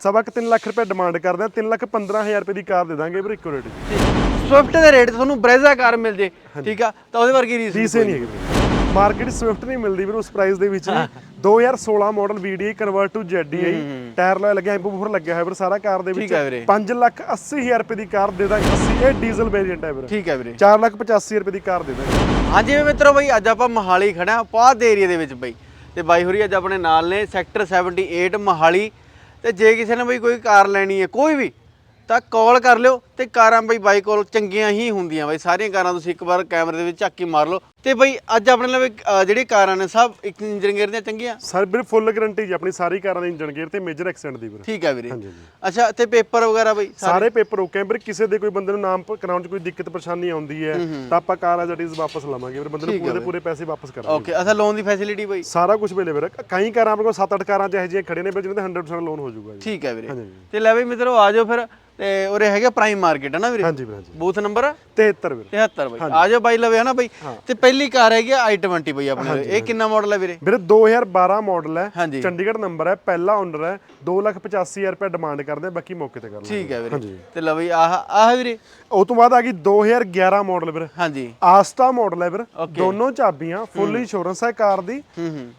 ਸਵਾ ਕੁ 3 ਲੱਖ ਰੁਪਏ ਡਿਮਾਂਡ ਕਰਦੇ ਆ 3 ਲੱਖ 15000 ਰੁਪਏ ਦੀ ਕਾਰ ਦੇ ਦਾਂਗੇ ਵੀਰੇ ਇੱਕੋ ਰੇਟ ਸਵਿਫਟ ਦੇ ਰੇਟ ਤੁਹਾਨੂੰ ਬ੍ਰੇਜ਼ਾ ਕਾਰ ਮਿਲ ਜੇ ਠੀਕ ਆ? ਤਾਂ ਉਹਦੇ ਵਰਗੀ ਰੀਸ ਰੀਸੇ ਨਹੀਂ ਹੈਗੀ ਮਾਰਕੀਟ ਸਵਿਫਟ ਨਹੀਂ ਮਿਲਦੀ ਵੀਰੇ ਉਸ ਪ੍ਰਾਈਸ ਦੇ ਵਿੱਚ ਵੀ 2016 model VDI convert to ZDI tyre ਲੋਏ ਲੱਗਿਆ ਇੰਪੂ ਬੂਫਰ ਲੱਗਿਆ ਹੋਇਆ ਵੀਰੇ ਸਾਰਾ ਕਾਰ ਦੇ ਵਿੱਚ ਠੀਕ ਹੈ ਵੀਰੇ। 5 ਲੱਖ 80 ਹਜ਼ਾਰ ਰੁਪਏ ਦੀ ਕਾਰ ਦੇ ਦਾਂਗੇ। 80 ਇਹ ਡੀਜ਼ਲ ਵੇਰੀਐਂਟ ਹੈ ਵੀਰੇ। ਠੀਕ ਹੈ ਵੀਰੇ। 4 ਲੱਖ 85 ਰੁਪਏ ਦੀ ਕਾਰ ਦੇ ਦਾਂਗੇ। ਹਾਂਜੀ ਮਿੱਤਰੋ ਬਈ ਅੱਜ ਆਪਾਂ ਮਹਾਲੀ ਖੜਾ ਪਾਦ ਦੇ ਏਰੀਆ ਦੇ ਵਿੱਚ ਬਈ। ਤੇ ਬਾਈ ਹੋਰੀ ਅੱਜ ਆਪਣੇ ਨਾਲ ਨੇ ਸੈਕਟਰ 78 ਮਹਾਲੀ। ਤੇ ਜੇ ਕਿਸੇ ਨੇ ਬਈ ਕੋਈ ਕਾਰ ਲੈਣੀ ਹੈ, ਕੋਈ ਵੀ, ਤਾਂ ਕਾਲ ਕਰ ਲਿਓ। ਤੇ ਕਾਰਾਂ ਬਈ ਬਾਈ ਕੋਲ ਚੰਗੀਆਂ ਹੀ ਹੁੰਦੀਆਂ ਬਈ। ਸਾਰੀਆਂ ਕਾਰਾਂ ਤੁਸੀਂ ਇੱਕ ਵਾਰ ਕੈਮਰੇ ਦੇ ਵਿੱਚ ਝਾਕੀ ਮਾਰ ਲਓ। ਤੇ ਬਈ ਅੱਜ ਆਪਣੇ ਲਈ ਜਿਹੜੀ ਕਾਰਾਂ ਨੇ ਸਭ ਇੱਕ ਇੰਜਨ ਗੇਅਰ ਦੀਆਂ ਚੰਗੀਆਂ? ਸਰ ਵੀਰੇ ਫੁੱਲ ਗਾਰੰਟੀ ਜੀ ਆਪਣੀ ਸਾਰੀ ਕਾਰਾਂ ਦੇ ਇੰਜਨ ਗੇਅਰ ਤੇ ਮੇਜਰ ਐਕਸੀਡੈਂਟ ਦੀ ਵੀਰੇ। ਠੀਕ ਹੈ ਵੀਰੇ। ਅੱਛਾ ਤੇ ਪੇਪਰ ਵਗੈਰਾ ਬਈ ਸਾਰੇ? ਪੇਪਰ ਓਕੇ ਆ। ਵੀਰੇ ਕਿਸੇ ਦੇ ਕੋਈ ਬੰਦੇ ਨੂੰ ਨਾਮ ਕਰਾਉਣ 'ਚ ਕੋਈ ਦਿੱਕਤ ਪਰੇਸ਼ਾਨੀ ਆਉਂਦੀ ਹੈ ਤਾਂ ਆਪਾਂ ਕਾਰ ਐਜ਼ ਇਟ ਇਜ਼ ਵਾਪਸ ਲਵਾਂਗੇ ਵੀਰੇ। ਬੰਦੇ ਨੂੰ ਪੂਰੇ ਦੇ ਪੂਰੇ ਪੈਸੇ ਵਾਪਸ ਕਰਾਂਗੇ। ਓਕੇ ਅੱਛਾ ਲੋਨ ਦੀ ਫੈਸਿਲਿਟੀ ਬਈ? ਸਾਰਾ ਕੁਝ ਮਿਲੇ ਵੀਰੇ। ਕਈ ਕਾਰਾਂ ਆਪਣੇ ਕੋਲ 7-8 ਕਾਰਾਂ ਚ ਇਹੋ ਜਿਹੀਆਂ ਖੜੇ ਨੇ ਵੀਰੇ ਜਿਹਨਾਂ ਤੇ 100% ਲੋਨ ਹੋ ਜਾਊਗਾ ਠੀਕ ਹੈ ਵੀਰੇ। ਤੇ ਲੈ ਬਈ ਮਿੱਤਰੋ ਆ ਜਾਓ ਫਿਰ। ਤੇ ਉਰੇ ਹੈਗਾ ਪ੍ਰਾਈਮ ਮਾਰਕੀਟ ਹੈ ਨਾ ਵੀਰੇ? ਹਾਂਜੀ ਵੀਰੇ ਹਾਂਜੀ। ਬੂਥ ਨੰਬਰ 73 ਵੀਰੇ। 73 ਬਈ। ਆ ਜਾਓ ਬਾਈ ਲਵੇ ਹਨਾ ਬਈ। ਤੇ ਪਹਿਲੀ ਕਾਰ ਹੈਗੀ i20 ਬਈ ਆਪਣੇ। ਇਹ ਕਿੰਨਾ ਮਾਡਲ ਹੈ ਵੀਰੇ? ਵੀਰੇ 2012 ਮਾਡਲ ਹੈ। ਚੰਡੀਗੜ੍ਹ ਨੰਬਰ ਹੈ ਪਹਿਲਾ ਓਨਰ ਹੈ। 285000 ਰੁਪਏ ਡਿਮਾਂਡ ਕਰਦੇ ਆ ਬਾਕੀ ਮੌਕੇ ਤੇ ਕਰ ਲਾਂਗੇ। ਠੀਕ ਹੈ ਵੀਰੇ। ਤੇ ਲਓ ਬਈ ਆਹ ਆਹ ਵੀਰੇ? ਉਹ ਤੋਂ ਬਾਅਦ ਆ ਗਈ 2011 ਮਾਡਲ ਵੀਰੇ। ਹਾਂਜੀ। ਆਸਟਾ ਮਾਡਲ ਹੈ ਵੀਰੇ। ਦੋਨੋਂ ਚਾਬੀਆਂ ਫੁੱਲ ਇੰਸ਼ੋਰੈਂਸ ਹੈ ਕਾਰ ਦੀ। ਹੂੰ ਹੂੰ।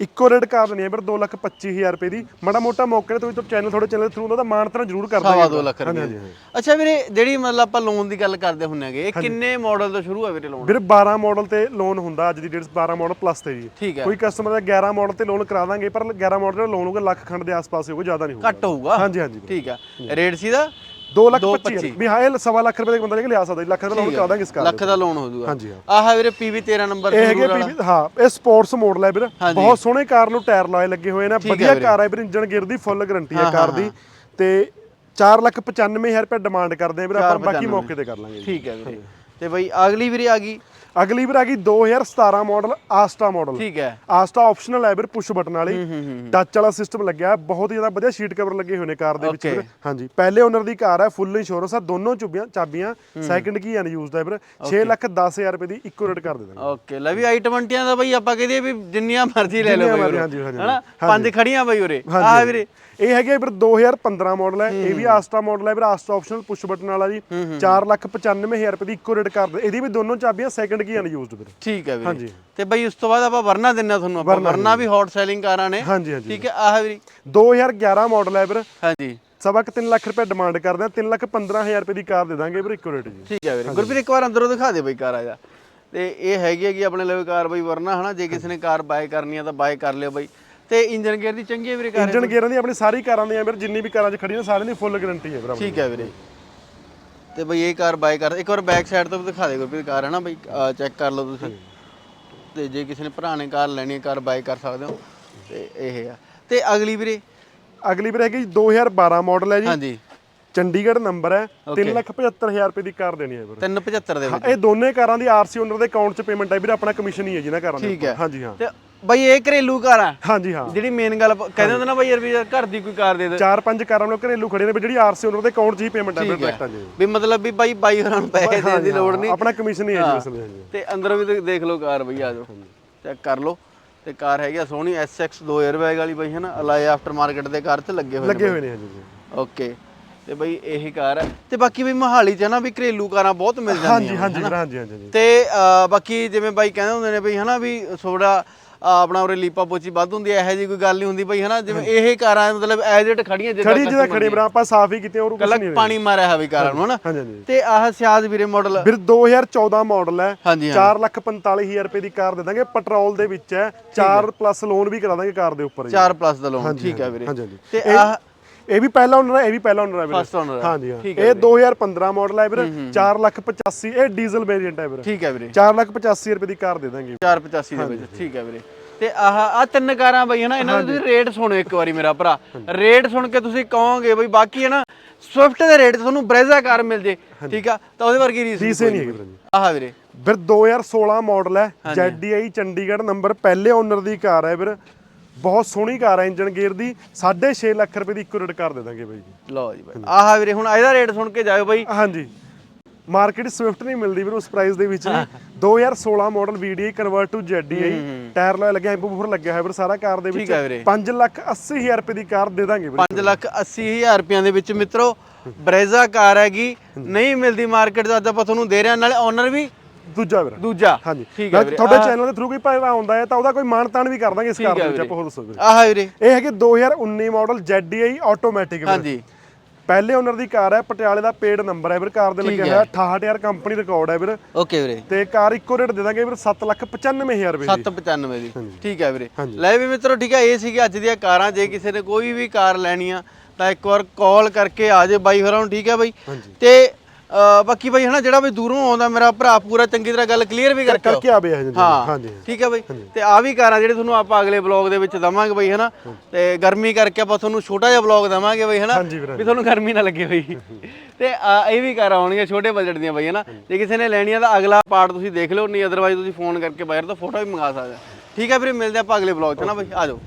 ਇੱਕੋ ਰੇਟ ਕਾਰ ਲੈਣੀ ਹੈ ਵੀਰੇ 225000 ਰੁਪਏ ਦੀ। ਮਾੜਾ ਮੋਟਾ ਮੌਕੇ ਤੇ ਤੁਸੀਂ ਚੈਨਲ ਥੋੜੇ ਚੈਨਲ ਥਰੂ ਉਹਦਾ ਮਾਨਤਨ ਜ਼ਰੂਰ ਕਰ ਸਵਾ ਦੋ ਲੱਖ ਰੁਪਏ। ਅੱਛਾ ਵੀਰੇ ਜਿਹੜੀ ਮਤਲਬ ਆਪਾਂ ਲੋਨ ਦੀ ਗੱਲ ਕਰਦੇ ਹੁੰਨੇ ਹੈਗੇ ਇਹ ਕਿੰਨੇ ਮਾਡਲ ਤੋਂ ਸ਼ੁਰੂ ਹੈ ਵੀਰੇ ਲੋਨ ਵੀਰੇ 12 ਮਾਡਲ ਤੇ ਲੋਨ ਹੁੰਦਾ ਅੱਜ ਦੀ ਡੇਟ 'ਚ 12 ਮਾਡਲ ਪਲੱਸ ਤੇ ਜੀ। ਕੋਈ ਕਸਟਮਰ ਦਾ 11 ਮਾਡਲ ਤੇ ਲੋਨ ਕਰਾ ਦਾਂਗੇ ਪਰ 11 ਮਾਡਲ ਦਾ ਲੋਨ ਹੋਊਗਾ ਲੱਖ ਖੰਡ ਦੇ ਆਸ-ਪਾਸ ਹੋਊਗਾ ਜ਼ਿਆਦਾ ਨਹੀਂ ਹੋਊਗਾ। ਘੱਟ ਹੋਊਗਾ? ਹਾਂਜੀ ਹਾਂਜੀ। ਠੀਕ ਹੈ। ਰੇਟ ਸੀ ਦਾ 2 ਲੱਖ 25 ਵੀ ਹਾਂ ਇਹ ਸਵਾ ਲੱਖ ਰੁਪਏ ਦੇ ਬੰਦਾ ਲਿਆ ਸਕਦਾ ਜੀ, ਲੱਖ ਦਾ ਲੋਨ ਕਰਾ ਦਾਂਗੇ ਇਸ ਕਾਰ ਲੱਖ ਦਾ ਲੋਨ ਹੋ ਜਾਊਗਾ ਹਾਂਜੀ, ਹਾਂ। ਆਹ ਵੀਰੇ PV 13 ਨੰਬਰ ਇਹ ਹੈਗੇ PV ਹਾਂ ਇਹ ਸਪੋਰਟਸ ਮਾਡਲ ਹੈ ਵੀਰੇ। ਬਹੁਤ ਸੋਹਣੇ ਕਾਰ ਨੂੰ ਟਾਇਰ ਲਾਏ ਲੱਗੇ ਹੋਏ ਨੇ। ਵਧੀਆ ਕਾਰ ਹੈ ਵੀਰੇ ਇੰਜਨ ਗੇਅਰ ਦੀ ਫੁੱਲ ਗਾਰੰਟੀ ਹੈ ਕਾਰ ਦੀ। ਤੇ 4 ਲੱਖ 95000 ਰੁਪਏ ਡਿਮਾਂਡ ਕਰਦੇ ਆ ਵੀਰੇ ਆਪਾਂ ਬਾਕੀ ਮੌਕੇ ਤੇ ਕਰ ਲਾਂਗੇ। ਠੀਕ ਹੈ ਵੀਰੇ। ਤੇ ਬਈ ਅਗਲੀ ਵੀਰੇ ਆ ਗਈ ਅਗਲੀ ਵੀਰ ਆ ਗਈ 2017 ਮਾਡਲ ਆਸਟਾ ਮਾਡਲ ਠੀਕ ਹੈ। ਆਸਟਾ ਆਪਸ਼ਨਲ ਹੈ ਵੀਰ ਪੁਸ਼ ਬਟਨ ਵਾਲੀ। ਟੱਚ ਵਾਲਾ ਸਿਸਟਮ ਲੱਗਿਆ ਬਹੁਤ ਜ਼ਿਆਦਾ ਵਧੀਆ ਸ਼ੀਟ ਕਵਰ ਲੱਗੇ ਹੋਏ ਨੇ ਕਾਰ ਦੇ ਵਿੱਚ ਵੀਰ। ਹਾਂਜੀ। ਪਹਿਲੇ ਓਨਰ ਦੀ ਕਾਰ ਹੈ ਫੁੱਲ ਇੰਸ਼ੋਰੈਂਸ ਆ ਦੋਨੋਂ ਚੁੱਬੀਆਂ ਚਾਬੀਆਂ ਸੈਕੰਡ ਕੀ ਅਨਯੂਜ਼ਡ ਹੈ ਵੀਰ। 6 ਲੱਖ 10000 ਰੁਪਏ ਦੀ ਇੱਕੋ ਰੇਟ ਕਰ ਦੇ ਦਾਂਗੇ ਓਕੇ ਲੈ ਵੀ i20 ਦਾ ਬਈ ਆਪਾਂ ਕਹਦੇ ਵੀ ਜਿੰਨੀਆਂ ਮਰਜ਼ੀ ਲੈ ਲਓ ਬਈ ਹਨਾ? ਪੰਜ ਖੜੀਆਂ ਬਈ ਉਰੇ। ਆਹ ਵੀਰੇ। ਇਹ ਹੈਗੇ ਵੀਰ 2015 ਮਾਡਲ ਹੈ। ਇਹ ਵੀ ਆਸਟਾ ਮਾਡਲ ਹੈ ਵੀਰ। ਆਸਟਾ ਆਪਸ਼ਨਲ ਪੁਸ਼ ਬਟਨ ਵਾਲਾ ਜੀ। 4 ਲੱਖ 95000 ਰੁਪਏ ਦੀ ਇੱਕੋ ਰੇਟ ਕਰ ਦੇ। ਇਹਦੀ ਵੀ ਦੋਨੋਂ ਚਾਬੀਆਂ ਸੈਕੰਡ ਕੀ ਅਨਯੂਜ਼ਡ ਵੀਰ? ਠੀਕ ਹੈ ਵੀਰੇ। ਹਾਂਜੀ। ਤੇ ਬਈ ਉਸ ਤੋਂ ਬਾਅਦ ਆਪਾਂ ਵਰਨਾ ਦਿੰਨਾ ਤੁਹਾਨੂੰ ਆਪਾਂ। ਵਰਨਾ ਵੀ ਹੌਟ ਸੈਲਿੰਗ ਕਾਰਾਂ ਨੇ। ਹਾਂਜੀ ਹਾਂਜੀ। ਠੀਕ ਹੈ ਆਹ ਵੀਰੇ। 2011 ਮਾਡਲ ਹੈ ਵੀਰ। ਹਾਂਜੀ। ਸਵਾ ਕੁ 3 ਲੱਖ ਰੁਪਏ ਡਿਮਾਂਡ ਕਰਦੇ ਆ 3 ਲੱਖ 15000 ਰੁਪਏ ਦੀ ਕਾਰ ਦੇ ਦਾਂਗੇ ਵੀਰ ਇੱਕੋ ਰੇਟ ਜੀ। ਠੀਕ ਹੈ ਵੀਰੇ। ਗੁਰਪ੍ਰੀਤ ਇੱਕ ਵਾਰ ਅੰਦਰੋਂ ਦਿਖਾ ਦੇ ਬਈ ਕਾਰ ਆ ਜਾ ਤੇ ਇਹ ਹੈਗੀ ਹੈਗੀ ਆਪਣੇ ਲਈ ਕਾਰ ਬਈ ਵਰਨਾ ਹਨਾ? ਜੇ ਕਿਸੇ ਨੇ ਕਾਰ ਬਾਏ ਕਰਨੀ ਆ ਤਾਂ ਬਾਏ ਕਰ ਲਿਓ ਬਈ। ਤੇ ਇੰਜਨ ਗੇਅਰ ਦੀ ਚੰਗੀ ਹੈ ਵੀਰੇ ਕਾਰ ਇੰਜਨ ਗੇਅਰਾਂ ਦੀ ਆਪਣੀ ਸਾਰੀ ਕਾਰਾਂ ਦੀਆਂ ਵੀਰ ਜਿੰਨੀ ਵੀ ਕਾਰਾਂ 'ਚ ਖੜੀਆਂ ਸਾਰਿਆਂ ਦੀ ਫੁੱਲ ਗਾਰੰਟੀ ਹੈ ਵੀਰ ਠੀਕ ਹੈ ਵੀਰੇ। ਤੇ ਬਈ ਇਹ ਕਾਰ ਬਾਏ ਕਰ ਇੱਕ ਵਾਰ ਬੈਕ ਸਾਈਡ ਤੋਂ ਵੀ ਦਿਖਾ ਦੇ ਗੁਰਪ੍ਰੀਤ ਕਾਰ ਹੈ ਨਾ ਬਈ ਚੈੱਕ ਕਰ ਲਓ ਤੁਸੀਂ। ਤੇ ਜੇ ਕਿਸੇ ਨੇ ਨੇ ਕਾਰ ਲੈਣੀ ਹੈ ਕਾਰ ਬਾਏ ਕਰ ਸਕਦੇ ਹੋ। ਤੇ ਇਹ ਆ। ਤੇ ਅਗਲੀ ਵੀਰੇ? ਅਗਲੀ ਵੀਰ ਹੈਗੀ ਜੀ 2012 ਮਾਡਲ ਹੈ ਜੀ। ਹਾਂਜੀ। ਚੰਡੀਗੜ੍ਹ ਨੰਬਰ ਹੈ। 375000 ਰੁਪਏ ਦੀ ਕਾਰ ਦੇਣੀ ਹੈ ਵੀਰ। 375 ਦੇ ਵਿੱਚ। ਇਹ ਦੋਨੇ ਕਾਰਾਂ ਦੀ ਆਰਸੀ ਓਨਰ ਦੇ ਅਕਾਊਂਟ 'ਚ ਪੇਮੈਂਟ ਹੈ ਵੀਰ ਆਪਣਾ ਕਮਿਸ਼ਨ ਹੀ ਹੈ ਜਿਹਨਾਂ ਕਾਰਾਂ ਠੀਕ ਦੇ ਹੈ। ਹਾਂਜੀ ਹਾਂ। ਤੇ ਬਈ ਇਹ ਘਰੇਲੂ ਕਾਰ ਆ। ਹਾਂਜੀ ਹਾਂ। ਜਿਹੜੀ ਮੇਨ ਗੱਲ ਆਪਾਂ ਕਹਿੰਦੇ ਹੁੰਦੇ ਨਾ ਬਈ ਯਾਰ ਵੀ ਯਾਰ ਘਰ ਦੀ ਕੋਈ ਕਾਰ ਦੇ ਦੇ। ਚਾਰ ਪੰਜ ਕਾਰਾਂ ਨੂੰ ਘਰੇਲੂ ਖੜੇ ਨੇ ਵੀ ਜਿਹੜੀ ਆਰਸੀ ਓਨਰ ਦੇ ਅਕਾਊਂਟ 'ਚ ਹੀ ਪੇਮੈਂਟ ਡਾਇਰੈਕਟ ਹਾਂਜੀ। ਵੀ ਮਤਲਬ ਵੀ ਬਾਈ ਬਾਈ ਹੋਰਾਂ ਨੂੰ ਪੈਸੇ ਦੇਣ ਦੀ ਲੋੜ ਨਹੀਂ। ਆਪਣਾ ਕਮਿਸ਼ਨ ਹੀ ਹੈ। ਜੀ ਹਾਂਜੀ। ਤੇ ਅੰਦਰੋਂ ਵੀ ਤੁਸੀਂ ਦੇਖ ਲਓ ਕਾਰ ਬਈ ਆ ਜਾਓ। ਚੈੱਕ ਕਰ ਲਓ। ਤੇ ਕਾਰ ਹੈਗੀ ਆ ਸੋਹਣੀ SX 2 에ਅਰਬੈਗ ਵਾਲੀ ਬਈ ਹੈ ਨਾ ਅਲਾਈ ਆਫਟਰ ਮਾਰਕੀਟ ਦੇ ਕਾਰ ਤੇ ਲੱਗੇ ਹੋਏ ਨੇ ਲੱਗੇ ਹੋਏ ਨੇ ਹਾਂਜੀ ਓਕੇ ਤੇ ਬਈ ਇਹੀ ਕਾਰ ਹੈ ਤੇ ਬਾਕੀ ਬਈ ਮਹਾਲੀ ਚ ਨਾ ਵੀ ਘਰੇਲੂ ਕਾਰਾਂ ਬਹੁਤ ਮਿਲ ਜਾਂਦੀਆਂ ਹਾਂਜੀ ਹਾਂਜੀ ਹਾਂਜੀ ਤੇ ਬਾਕੀ ਜਿਵੇਂ ਬਾਈ ਕਹਿੰਦੇ ਹੁੰਦੇ ਨੇ ਬਈ ਹਨਾ ਵੀ ਥੋੜਾ ਆਪਣਾ ਉਰੇ ਲੀਪਾ ਪੋਚੀ ਵੱਧ ਹੁੰਦੀ ਹੈ ਇਹੋ ਜੀ ਕੋਈ ਗੱਲ ਨਹੀਂ ਹੁੰਦੀ ਬਈ ਹਨਾ? ਜਿਵੇਂ ਇਹ ਕਾਰਾਂ ਮਤਲਬ ਐਜ ਇਟ ਖੜੀਆਂ ਜਿੱਦਾਂ ਖੜੀ ਜਿਹਦਾ ਖੜੇ ਵੀਰ ਆਪਾਂ ਸਾਫ਼ ਹੀ ਕੀਤੇ ਹੋਰ ਕੁਝ ਨਹੀਂ ਪਾਣੀ ਮਾਰਿਆ ਹੈ ਬਈ ਕਾਰਾਂ ਨੂੰ ਹਨਾ? ਤੇ ਆਹ ਸਿਆਜ਼ ਵੀਰੇ ਮਾਡਲ ਵੀਰ 2014 ਮਾਡਲ ਹੈ। ਹਾਂਜੀ 4 ਲੱਖ 45000 ਰੁਪਏ ਦੀ ਕਾਰ ਦੇ ਦਾਂਗੇ ਪੈਟਰੋਲ ਦੇ ਵਿੱਚ ਹੈ। 4 ਪਲੱਸ ਲੋਨ ਵੀ ਕਰਾ ਦਾਂਗੇ ਕਾਰ ਦੇ ਉੱਪਰ ਜੀ। 4 ਪਲੱਸ ਦਾ ਲੋਨ ਠੀਕ ਹੈ ਵੀਰੇ। ਤੇ ਆਹ ਇਹ ਵੀ ਪਹਿਲਾ ਓਨਰ ਹੈ ਇਹ ਵੀ ਪਹਿਲਾ ਓਨਰ ਹੈ ਵੀਰੇ। ਫਸਟ ਓਨਰ ਹਾਂਜੀ ਹਾਂ। ਇਹ 2015 ਮਾਡਲ ਹੈ ਵੀਰੇ 4 ਲੱਖ 85 ਇਹ ਡੀਜ਼ਲ ਵੇਰੀਐਂਟ ਹੈ ਵੀਰੇ। ਠੀਕ ਹੈ ਵੀਰੇ। 4 ਲੱਖ 85 ਰੁਪਏ ਦੀ ਕਾਰ ਦੇ ਦਾਂਗੇ। 485 ਦੇ ਵਿੱਚ ਠੀਕ ਹੈ ਵੀਰੇ। ਤੇ ਆਹ ਆ ਤਿੰਨ ਕਾਰਾਂ ਬਈ ਹਨਾ ਇਹਨਾਂ ਦੇ ਤੁਸੀਂ ਰੇਟ ਸੁਣੋ ਇੱਕ ਵਾਰੀ ਮੇਰਾ ਭਰਾ। ਰੇਟ ਸੁਣ ਕੇ ਤੁਸੀਂ ਕਹੋਗੇ ਬਈ ਬਾਕੀ ਹੈ ਨਾ ਸਵਿਫਟ ਦੇ ਰੇਟ ਤੁਹਾਨੂੰ ਬ੍ਰੇਜ਼ਾ ਕਾਰ ਮਿਲ ਜੇ ਠੀਕ ਆ? ਤਾਂ ਉਹਦੇ ਵਰਗੀ ਰੀਸ ਰੀਸੇ ਨਹੀਂ ਹੈਗੀ ਵੀਰੇ। ਆਹ ਵੀਰੇ। ਵੀਰ 2016 ਮਾਡਲ ਹੈ ZDI ਚੰਡੀਗੜ੍ਹ ਨੰਬਰ ਪਹਿਲੇ ਓਨਰ ਦੀ ਕਾਰ ਹੈ ਵੀਰ। ਬਹੁਤ ਸੋਹਣੀ ਕਾਰ ਹੈ ਇੰਜਨ ਗੇਅਰ ਦੀ 6.5 ਲੱਖ ਰੁਪਏ ਦੀ ਇੱਕੋ ਰੇਟ ਕਰ ਦੇ ਦਾਂਗੇ ਬਾਈ ਜੀ। ਲਓ ਜੀ ਬਾਈ। ਆਹ ਵੀਰੇ ਹੁਣ ਇਹਦਾ ਰੇਟ ਸੁਣ ਕੇ ਜਾਇਓ ਬਈ। ਹਾਂਜੀ। ਮਾਰਕੀਟ ਸਵਿਫਟ ਨਹੀਂ ਮਿਲਦੀ ਵੀਰ ਉਸ ਪ੍ਰਾਈਸ ਦੇ ਵਿੱਚ ਵੀ। 2016 model VDI convert to ZDI tyre ਲੋਏ ਲੱਗਿਆ ਇੰਪੂਫਰ ਲੱਗਿਆ ਹੋਇਆ ਵੀਰ ਸਾਰਾ ਕਾਰ ਦੇ ਵਿੱਚ ਠੀਕ ਹੈ ਵੀਰੇ। 5 ਲੱਖ 80 ਹਜ਼ਾਰ ਰੁਪਏ ਦੀ ਕਾਰ ਦੇ ਦਾਂਗੇ ਵੀਰ 5 ਲੱਖ 80 ਹਜ਼ਾਰ ਰੁਪਈਆਂ ਦੇ ਵਿੱਚ ਮਿੱਤਰੋ ਬਰੇਜ਼ਾ ਕਾਰ ਹੈਗੀ। ਨਹੀਂ ਮਿਲਦੀ ਮਾਰਕੀਟ 'ਚ ਅੱਜ ਆਪਾਂ ਤੁਹਾਨੂੰ ਦੇ ਰਹੇ ਹਾਂ ਨਾਲੇ ਓਨਰ ਵੀ ਦੂਜਾ ਵੀਰ। ਦੂਜਾ। ਹਾਂਜੀ। ਠੀਕ ਹੈ ਵੀਰੇ। ਤੁਹਾਡੇ ਚੈਨਲ ਦੇ ਥਰੂ ਕੋਈ ਭਾਵੇਂ ਆਉਂਦਾ ਹੈ ਤਾਂ ਉਹਦਾ ਕੋਈ ਤਾਣ ਵੀ ਕਰ ਦਾਂਗੇ ਇਸ ਕਾਰ ਦੇ ਵਿੱਚ ਵੀਰੇ। ਆਪਾਂ ਹੋਰ ਦੱਸੋ ਵੀਰੇ। ਆਹ ਵੀਰੇ। ਇਹ ਹੈਗੇ 2019 ਮਾਡਲ ZDI ਆਟੋਮੈਟਿਕ ਹਾਂਜੀ। ਪਹਿਲੇ ਓਨਰ ਦੀ ਕਾਰ ਹੈ ਪਟਿਆਲੇ ਦਾ ਪੇਡ ਨੰਬਰ ਹੈ ਵੀਰ। ਕਾਰ ਦੇ ਲੱਗਿਆ ਹੋਇਆ 68000 ਕੰਪਨੀ ਰਿਕਾਰਡ ਹੈ ਵੀਰ। ਓਕੇ ਵੀਰੇ। ਤੇ ਕਾਰ ਇੱਕੋ ਰੇਟ ਦੇ ਦਾਂਗੇ ਵੀਰ 795000 ਰੁਪਏ ਦੀ। 795 ਦੀ। ਠੀਕ ਹੈ ਵੀਰੇ। ਲੈ ਵੀ ਮਿੱਤਰੋ ਠੀਕ ਹੈ ਇਹ ਸੀਗੀ ਅੱਜ ਦੀਆਂ ਕਾਰਾਂ। ਜੇ ਕਿਸੇ ਨੇ ਕੋਈ ਵੀ ਕਾਰ ਲੈਣੀ ਆ ਤਾਂ ਇੱਕ ਵਾਰ ਕਾਲ ਕਰਕੇ ਆ ਬਾਈ ਹੋਰਾਂ ਨੂੰ ਠੀਕ ਹੈ ਬਾਈ। ਤੇ ਬਾਕੀ ਬਾਈ ਹਨਾ ਜਿਹੜਾ ਬਈ ਦੂਰੋਂ ਆਉਂਦਾ ਮੇਰਾ ਭਰਾ ਪੂਰਾ ਚੰਗੀ ਤਰ੍ਹਾਂ ਗੱਲ ਕਲੀਅਰ ਵੀ ਕਰਕੇ। ਕਰਕੇ ਆਵੇ ਹਾਂਜੀ ਹਾਂ ਹਾਂਜੀ ਠੀਕ ਹੈ ਬਈ। ਤੇ ਆ ਵੀ ਕਾਰਾਂ ਜਿਹੜੇ ਤੁਹਾਨੂੰ ਆਪਾਂ ਅਗਲੇ ਬਲੌਗ ਦੇ ਵਿੱਚ ਦਵਾਂਗੇ ਬਈ ਹਨਾ। ਤੇ ਗਰਮੀ ਕਰਕੇ ਆਪਾਂ ਤੁਹਾਨੂੰ ਛੋਟਾ ਜਿਹਾ ਬਲੌਗ ਦਵਾਂਗੇ ਬਈ ਹਨਾ। ਵੀ ਤੁਹਾਨੂੰ ਗਰਮੀ ਨਾ ਲੱਗੇ ਬਈ। ਤੇ ਇਹ ਵੀ ਕਾਰਾਂ ਆਉਣਗੀਆਂ ਛੋਟੇ ਬਜਟ ਦੀਆਂ ਬਈ ਹਨਾ। ਜੇ ਕਿਸੇ ਨੇ ਲੈਣੀਆਂ ਤਾਂ ਅਗਲਾ ਪਾਰਟ ਤੁਸੀਂ ਦੇਖ ਲਿਓ ਨਹੀਂ ਅਦਰਵਾਈਜ਼ ਤੁਸੀਂ ਫੋਨ ਕਰਕੇ ਬਾਹਰ ਤੋਂ ਫੋਟੋ ਵੀ ਮੰਗਾ ਸਕਦੇ ਠੀਕ ਹੈ ਵੀਰੇ ਮਿਲਦੇ ਆਪਾਂ ਅਗਲੇ ਬਲੌਗ 'ਚ ਨਾ ਬਈ। ਆ ਜਾਓ।